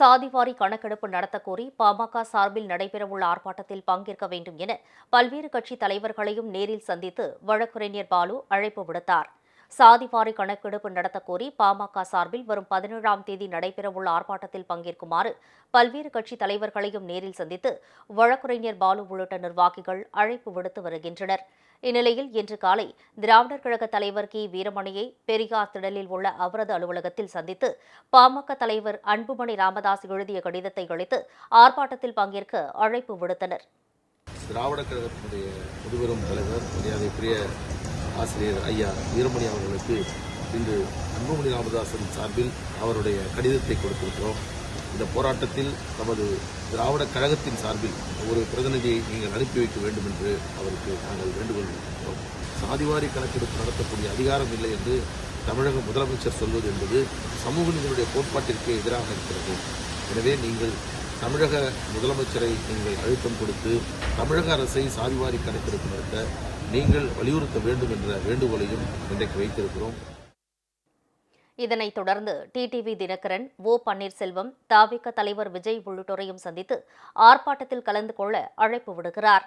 சாதிவாரி கணக்கெடுப்பு நடத்தக்கோரி பாமக சார்பில் நடைபெறவுள்ள ஆர்ப்பாட்டத்தில் பங்கேற்க வேண்டும் என பல்வேறு கட்சித் தலைவர்களையும் நேரில் சந்தித்து வழக்கறிஞர் பாலு அழைப்பு விடுத்தார். சாதிவாரி கணக்கெடுப்பு நடத்தக்கோரி பாமக சார்பில் வரும் பதினேழாம் தேதி நடைபெறவுள்ள ஆர்ப்பாட்டத்தில் பங்கேற்குமாறு பல்வேறு கட்சித் தலைவர்களையும் நேரில் சந்தித்து வழக்கறிஞர் பாலு உள்ளிட்ட நிர்வாகிகள் அழைப்பு விடுத்து வருகின்றனர். இந்நிலையில் இன்று காலை திராவிடர் கழக தலைவர் கி. வீரமணியை பெரியார் திடலில் உள்ள அவரது அலுவலகத்தில் சந்தித்து பாமக தலைவர் அன்புமணி ராமதாஸ் எழுதிய கடிதத்தை அளித்து ஆர்ப்பாட்டத்தில் பங்கேற்க அழைப்பு விடுத்தனர். திராவிட கழகத்தினுடைய முதுபெரும் தலைவர் மரியாதைக்குரிய ஆசிரியர் ஐயா வீரமணி அவர்களுக்கு இன்று அன்புமணி ராமதாசன் சார்பில் அவருடைய கடிதத்தை கொடுத்திருக்கிறோம். இந்த போராட்டத்தில் நமது திராவிட கழகத்தின் சார்பில் ஒரு பிரதிநிதியை நீங்கள் அனுப்பி வைக்க வேண்டும் என்று அவருக்கு நாங்கள் வேண்டுகோள் விடுக்கிறோம். சாதிவாரி கணக்கெடுப்பு நடத்தக்கூடிய அதிகாரம் இல்லை என்று தமிழக முதலமைச்சர் சொல்வது என்பது சமூக நீதியினுடைய கோட்பாட்டிற்கு எதிராக இருக்கிறது. எனவே நீங்கள் தமிழக முதலமைச்சரை நீங்கள் அழுத்தம் கொடுத்து தமிழக அரசை சாதிவாரி கணக்கெடுப்பு நடத்த நீங்கள் வலியுறுத்த வேண்டும் என்ற வேண்டுகோளையும் இன்றைக்கு வைத்திருக்கிறோம். இதனைத் தொடர்ந்து டிடிவி தினகரன் ஓ பன்னீர்செல்வம் தாவிக தலைவர் விஜய் உள்ளிட்டோரையும் சந்தித்து ஆர்ப்பாட்டத்தில் கலந்து கொள்ள அழைப்பு விடுகிறார்.